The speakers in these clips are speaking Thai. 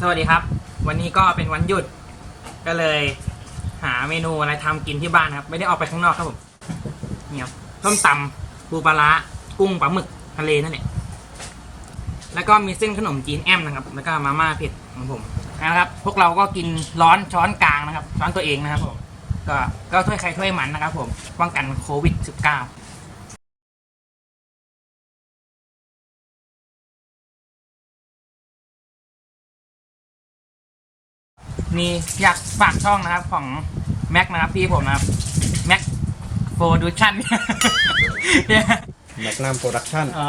สวัสดีครับ วันนี้ก็เป็นวันหยุด ก็เลยหาเมนูอะไรทำกินที่บ้านครับ ไม่ได้ออกไปข้างนอกครับผมเนี่ครับต้มตำปูปลาร้ากุ้งปลาหมึกทะเลนั่นแหละแล้วก็มีเส้นขนมจีนแอมนะครับ แล้วก็มาม่าเผ็ดของผมนะครับ พวกเราก็กินร้อนช้อนกลางนะครับช้อนตัวเองนะครับผมก็ก็ถ้วยใครถ้วยมันนะครับ ผมป้องกันโควิด -19 มีอยากฝากช่องนะครับของแม็กนะครับพี่ผมนะครับแม็กโฟดูชั่นแมกนัมโปรดักชั่นอ๋อ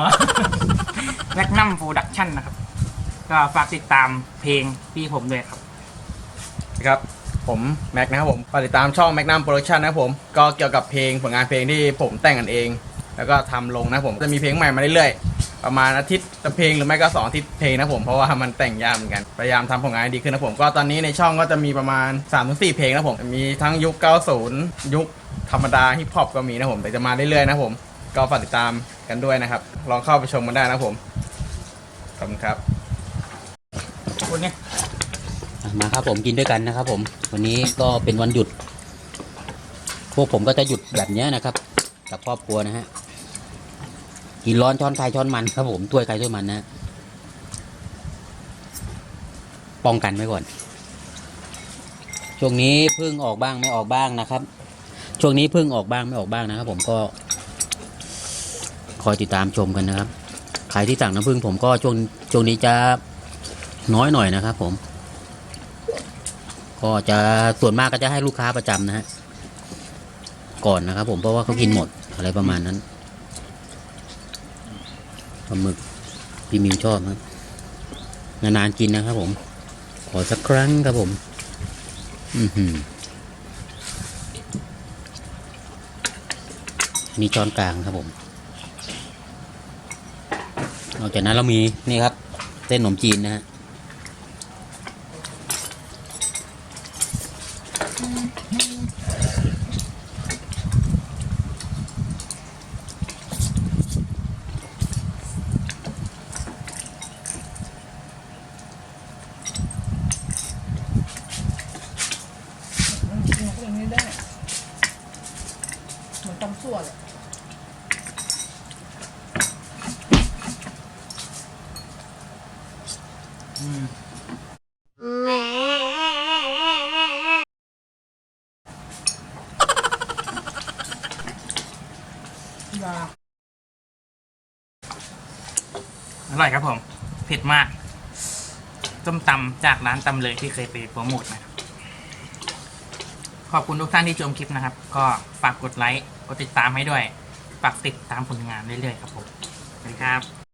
แม็กนัมโฟดักชั่นนะครับ ก็ฝากติดตามเพลงพี่ผมด้วยครับครับผมแม็กนะครับผมฝากติดตามช่องแมกนัมโปรดักชั่นนะครับผมก็เกี่ยวกับเพลงผลงานเพลงที่ผมแต่งกันเอง แล้วก็ทำลงนะครับผมจะมีเพลงใหม่มาเรื่อยๆ ประมาณอาทิตย์ละเพลงหรือไม่ก็สองอาทิตย์เพลงนะครับผมเพราะว่ามันแต่งยากเหมือนกันพยายามทำผลงานให้ดีขึ้นนะครับผมก็ตอนนี้ในช่องก็จะมีประมาณ3-4เพลงนะครับผมมีทั้งยุค 90 ยุคธรรมดาฮิปฮอปก็มีนะครับผมแต่จะมาเรื่อยๆนะครับผมก็ฝากติดตามกันด้วยนะครับ ลองเข้าไปชมกันได้นะครับผมขอบคุณครับคุณเนี่ยอะมาครับผมกินด้วยกันนะครับ ผม วันนี้ก็เป็นวันหยุด พวกผมก็จะหยุดแบบเนี้ยนะครับ กับครอบครัวนะฮะ กินร้อนช้อนใครช้อนมันครับผมถ้วยใครถ้วยมันนะป้องกันไว้ก่อน ช่วงนี้พึ่งออกบ้างไม่ออกบ้างนะครับ ช่วงนี้พึ่งออกบ้างไม่ออกบ้างนะครับ ผมก็คอยติดตามชมกันนะครับ ใครที่สั่งน้ำพึ่งผมก็ช่วงช่วงนี้จะน้อยหน่อยนะครับ ผม ก็จะส่วนมากก็จะให้ลูกค้าประจำนะฮะก่อนนะครับ ผมเพราะว่าเขากินหมดอะไรประมาณนั้น ปลาหมึกพี่มิวชอบครับนานๆกินนะครับผม ขอสักครั้งครับผม อือหือนี่ช้อนกลางครับผมนอกจากนั้นเรามีนี่ครับ เส้นขนมจีนนะฮะ อย่างนี้ได้เหมือนตำ ส่วนอร่อยครับผม เผ็ดมากส้มตำจากร้านตำเลยที่เคยไปโปรโมทนะครับ ขอบคุณทุกท่านที่ชมคลิปนะครับ ก็ฝากกดไลค์ กดติดตามให้ด้วย ฝากติดตามผลงานเรื่อยๆครับผมสวัสดีครับ